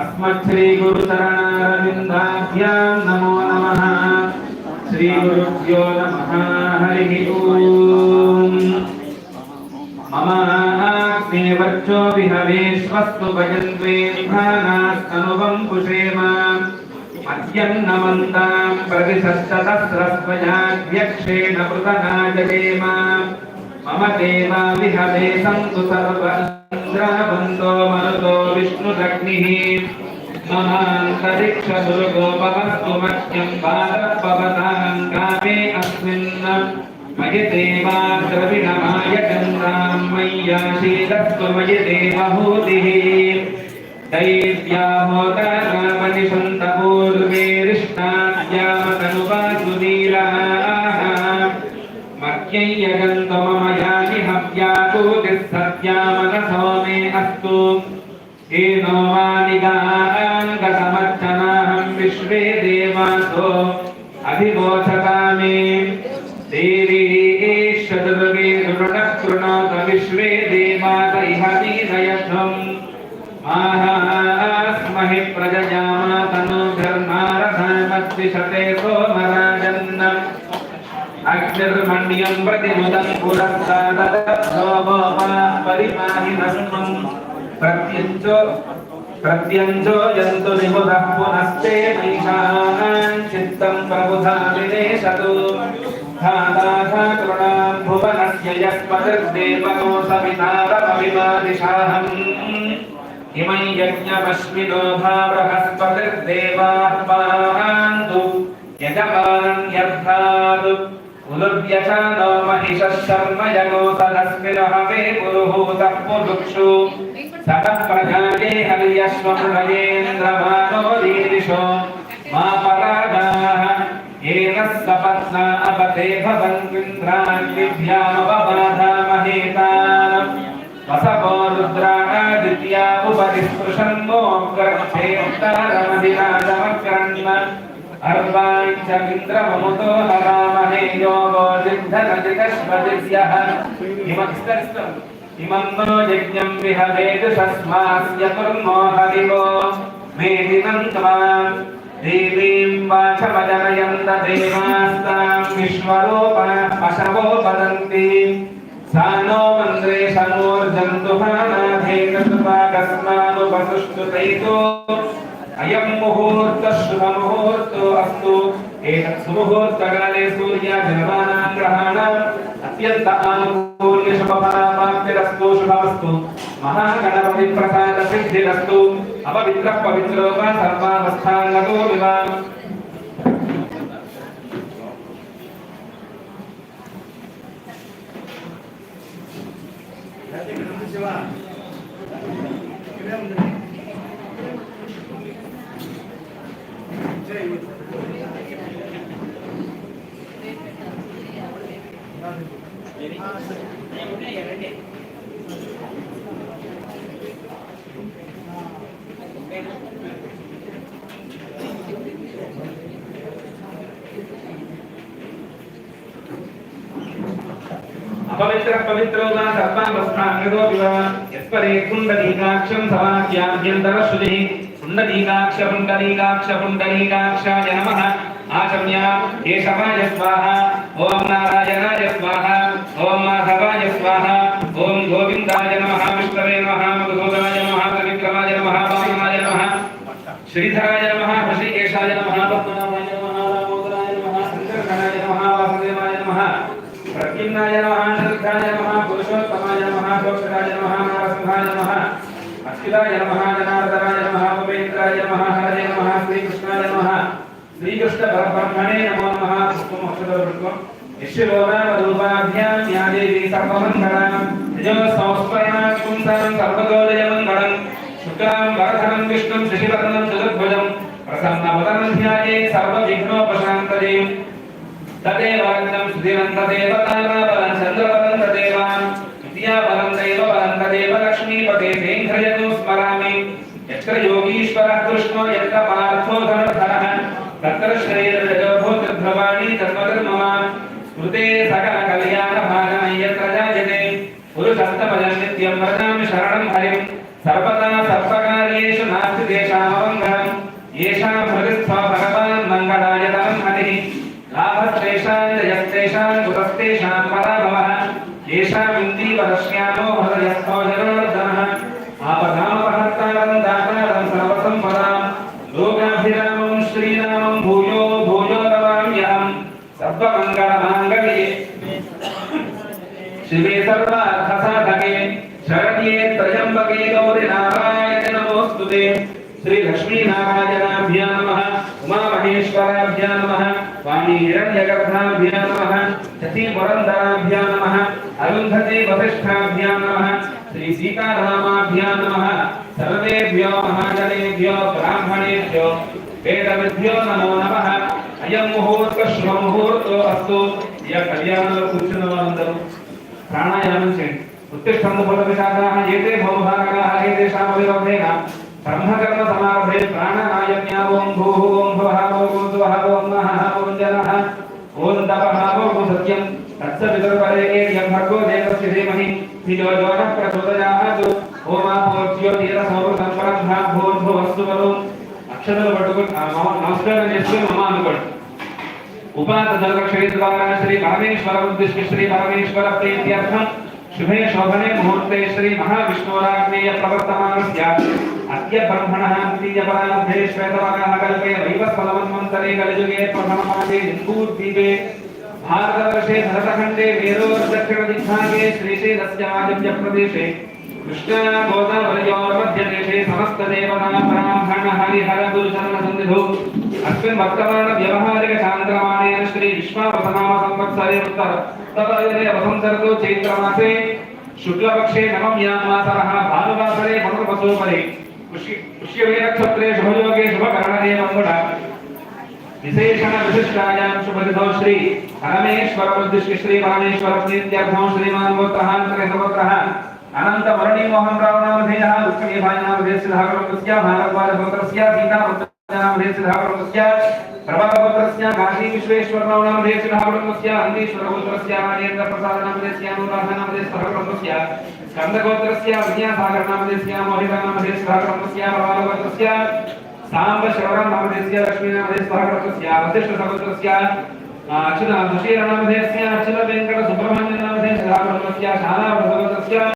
अस्मच्छ्रीगुरुचरणारविन्दाभ्यां नमो नमः श्रीगुरुभ्यो नमः हरिः ॐ मम आग्नेवर्चो विहवेश्वस्तु भजन्त्वेन्धानास्तनुवं पुषेम मद्यन्नमन्तां प्रतिशतसहस्रस्वयाध्यक्षेण पृतनाजयेम मम देवा विहवे सन्तु सर्वन्द्राबन्धो मरुतो विष्णुरग्निः ममान्तरिक्षदुर्गोपवस्तु मह्यं पादपवतां कामे अस्मिन्। मयि देवा द्रविणमाय चन्द्रां मय्याशीलस्तु मयि देवहूतिः। दैव्यामोदापूर्वेरिष्टाद्यामतनुवासुनीलाः नो वा निगानाङ्गसमर्थनाहं विश्वे देवासो अभिबोधता मे देवी ईश्वदुर्गे दुर्गः कृणोत विश्वे देवात इह वीरयध्वम् माहास्महि प्रजयामा तनो धर्मारधर्मद्विषते सोमराजन्नम् अग्निर्मण्यं प्रतिमुदं पुरस्तादो परिमाहि नष्मम् प्रत्यञ्चो प्रत्यञ्चो यन्तु निबुधः पुनस्ते नैषान् चित्तं प्रबुधा विनेशतु धाताः कृणां भुवनस्य यस्पतिर्देवनो सवितारमविवादिशाहम् इमं यज्ञमश्विनो भावृहस्पतिर्देवाः पान्तु यजमानं यर्थात् उलुव्यचानो महिषः शर्म यगो सदस्मिरहवे पुरुहूतः पुरुक्षु सतः प्रजाये हर्यश्वमृगयेन्द्रमानो दीदिशो मा परागाः येन सपत्ना अपते भवन्विन्द्रान्विभ्यामवबाधामहेतान् वसवो रुद्रादित्या उपरि स्पृशन्मोऽग्रक्षेत्तारमधिराजमक्रण्ण अर्वाञ्चमिन्द्रममुतो हरामहे योगो ఇమంతో యజ్ఞం విహవేద తస్మాస్య కుర్మో హరివో మే నిమంతమాం దేవీం వాచమజనయంత దేవాస్తాం విశ్వరూప పశవో పదంతి సానో మంత్రే సమోర్జంతు భానాధేకృపాకస్మానుపసుష్టు తైతో అయం ముహూర్త శుభ ముహూర్తో అస్తు ఏతత్ సుముహూర్తకాలే సూర్య జన్మానాం గ్రహాణం అత్యంత ఆనుకూల్య శుభపరామాప్తిరస్తు శుభమస్తు మహాగణపతి ప్రసాద సిద్ధిరస్తు అపవిత్ర పవిత్రోప సర్వావస్థానగో వివాహం శివ పవిత్ర పవిత్రోదా సర్వావస్థాంగతో వివ యత్పరే కుండలీకాక్షం సమాఖ్యాభ్యంతర శుచి కుండలీకాక్ష పుండలీకాక్ష పుండలీకాక్షాయ నమః. आचम्य, केशवाय स्वाहा ॐ नारायणाय स्वाहा ॐ माधवाय स्वाहा ॐ गोविन्दाय नमः, विष्णवे नमः, मधुसूदनाय नमः त्रिविक्रमाय नमः, वामनाय नमः, श्रीधराय नमः, ऋषिकेशाय नमः, पद्मनाभाय नमः दामोदराय नमः शङ्करगणाय नमः, वासुदेवाय नमः, प्रद्युम्नाय नमः निरुद्धाय नमः, पुरुषोत्तमाय नमः दोक्षराय नमः, नारसिंहाय नमः, अच्युताय नमः, जनार्दनाय नमः, उपेन्द्राय नमः हरये नमः, श्रीकृष्णाय नमः। श्रीकृष्ण परब्रह्मणे नमो नमः पुष्पम अक्षर पुष्पम यश्वोदाम रूपाभ्याम या देवी सर्वमङ्गलां निजम संस्मरणां सुन्दरं सर्वगौरयमङ्गलं शुक्लां वरधनं विष्णुं शशिवर्णं चतुर्भुजं प्रसन्नवदनं ध्याये सर्वविघ्नोपशान्तये तदेवाग्नं सुधिरन्तदेवतानाबलं चन्द्रबलं तदेवान् विद्याबलं दैवबलं तदेव लक्ष्मीपते तेङ्घ्रयतु स्मरामि। यत्र योगीश्वरः कृष्णो, यत्र पार्थो धनुः तत्र श्रेयरजोभूतध्रुवाणि तन्मधर्ममा स्मृते सकलकल्याणभागं यत्र जायते पुरुषस्तमजं नित्यं व्रजामि शरणं हरिं सर्वदा सर्वकार्येषु नास्ति तेषाममङ्गलम् येषां हृदिस्थो भगवान् मङ्गलाय तमं हरिः लाभस्तेषां जयस्तेषां कुतस्तेषां पराभवः येषामिन्दीवरश्यामो हृदयस्थो जनार्दनः आपदामपहर्तारं दातारं सर्वसम्पदां लोकाभिरामं श्रीरामं भूयो भूयो नमाम्यहम् शिवे सर्वार्थसाधके, शरण्ये त्र्यम्बके गौरि नारायण नमोऽस्तुते। श्री नमः, उमामहेश्वराभ्यां नमः स्वामी नमः शतीपुरन्दराभ्यां नमः अरुन्धती वसिष्ठाभ्यां नमः श्री नमः, सर्वेभ्यो महाजनेभ्यो, ब्राह्मणेभ्यो वेदविभ्यो नमो नमः। అయం ముహూర్త శుభ ముహూర్తో అస్తు ఈ కళ్యాణంలో కూర్చున్న వారందరూ ప్రాణాయామం చేయండి ఉత్తిష్టందు ఫల విశాఖాः ఏతే భౌభాగాः ఏతేషాం అవిరోధేన బ్రహ్మకర్మ సమారభే ప్రాణాయామ్యా ఓం భూః ఓం భువః ఓం సువః ఓం నః ఓం జనః ఓం తపః ఓం సత్యం తత్సవితుర్వరేణ్యం భర్గో దేవస్య ధీమహి ధియో యో నః ప్రచోదయాత్ ఓమాపో జ్యోతిరసమృతం పరం భూర్భువస్సు వరుం అక్షరాలు పట్టుకొని ఆ నమ- నమస్కారం చేసుకొని మమ అనుకోండి ఉపాత క్షేత్ర శ్రీ పరమేశ్వర ఉద్దిష్ట శ్రీ పరమేశ్వర ప్రీత్యర్థం శుభే శోభనే ముహూర్తే శ్రీ మహావిష్ణురాజ్ఞేయ ప్రవర్తమానస్య అద్య బ్రహ్మణः ద్వితీయ పరార్థే శ్వేతవాగः కల్పే వైవస్వలమన్వంతరే కలియుగే ప్రథమమాసే హిందూద్వీపే భారతవర్షే భరతఖండే వేదోర్దక్షిణ దిగ్భాగే శ్రీశైలస్యాజమ్య ప్రదేశే కృష్ణా గోదావరయోర్మధ్యదేశే సమస్త దేవతా బ్రాహ్మణ హరిహర గురుచరణ సన్నిధౌ అస్మిన్ వర్తమాన వ్యవహారిక చాంద్రమాణేన శ్రీ విశ్వావసనామ సంవత్సరే ఉత్తర తదయనే వసంతరతో చైత్రమాసే శుక్లపక్షే నవమ్యాం మాసరః భానువాసరే మనుపసోపరి పుష్యవే నక్షత్రే శుభయోగే శుభకరణే మంగుళ విశేషణ విశిష్టాయాం శుభదిధౌ శ్రీ పరమేశ్వర ఉద్దిష్ట శ్రీ పరమేశ్వర ప్రీత్యర్థం శ్రీమాన్ గోత్రః త్రిసవత్రః అనంత మరణి మోహన్ రావు నామధేయः దుఃఖమేభాయ నామధేయస్య ధాకరముద్రస్య భారద్వాజ గోత్రస్య సీతా నామధేయస్య ధాకరముద్రస్య ప్రభావ గోత్రస్య కాశీ విశ్వేశ్వర రావు నామధేయస్య ధాకరముద్రస్య అందీశ్వర పుత్రస్య రాజేంద్ర ప్రసాద నామధేయ అనురాధ నామధేయస్య ధాకరముద్రస్య స్కంద గోత్రస్య విజ్ఞాసాగర నామధేయస్య మోహిత నామధేయస్య ధాకరముద్రస్య ప్రభావ గోత్రస్య సాంబ శ్రవణం నామధేయ లక్ష్మీ నామధేయస్య ధాకరముద్రస్య వశిష్ఠ సముద్రస్య అచ్యుత సుశీల నామధేయ అచ్యుత వెంకట సుబ్రహ్మణ్య నామధేయస్య ధాకరముద్రస్య శాలా భగవతస్య